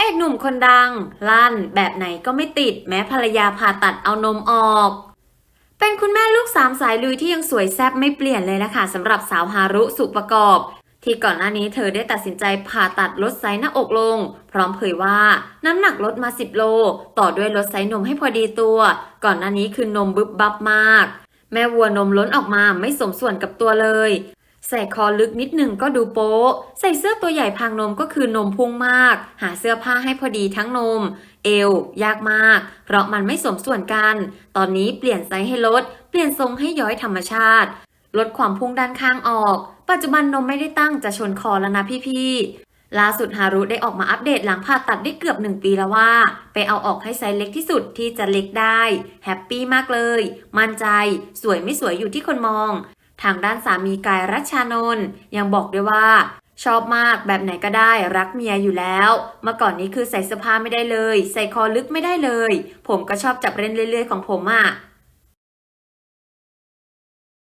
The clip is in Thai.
เอกหนุ่มคนดัง ลั่นแบบไหนก็ไม่ติดแม้ภรรยาผ่าตัดเอานมออก เป็นคุณแม่ลูกสามสายลุยที่ยังสวยแซ่บไม่เปลี่ยนเลยละค่ะสำหรับสาวฮารุสุประกอบ ที่ก่อนหน้านี้เธอได้ตัดสินใจผ่าตัดลดไซส์หน้าอกลง พร้อมเผยว่าน้ำหนักลดมา 10 โล ต่อด้วยลดไซส์นมให้พอดีตัว ก่อนหน้านี้คือนมบึบบับมาก แม่วัวนมล้นออกมาไม่สมส่วนกับตัวเลย ใส่คอลึกนิดหนึ่งก็ดูโป๊ะ ใส่เสื้อตัวใหญ่พางนมก็คือนมพุ่งมาก หาเสื้อผ้าให้พอดีทั้งนม เอว ยากมาก เพราะมันไม่สมส่วนกัน ตอนนี้เปลี่ยนไซส์ให้ลด เปลี่ยนทรงให้ย้อยธรรมชาติ ลดความพุ่งด้านข้างออก ปัจจุบันนมไม่ได้ตั้งจะชนคอแล้วนะพี่ๆ ล่าสุดฮารุได้ออกมาอัปเดตหลังผ่าตัดได้เกือบหนึ่งปีแล้วว่า ไปเอาออกให้ไซส์เล็กที่สุดที่จะเล็กได้ แฮปปี้มากเลย มั่นใจ สวยไม่สวยอยู่ที่คนมอง ทางด้านสามีกายรัชชานนท์ยังบอกด้วยว่า ชอบมากแบบไหนก็ได้รักเมียอยู่แล้ว เมื่อก่อนนี้คือใส่เสื้อผ้าไม่ได้เลย ใส่คอลึกไม่ได้เลย ผมก็ชอบจับเล่นเรื่อยๆของผมอะ่ะ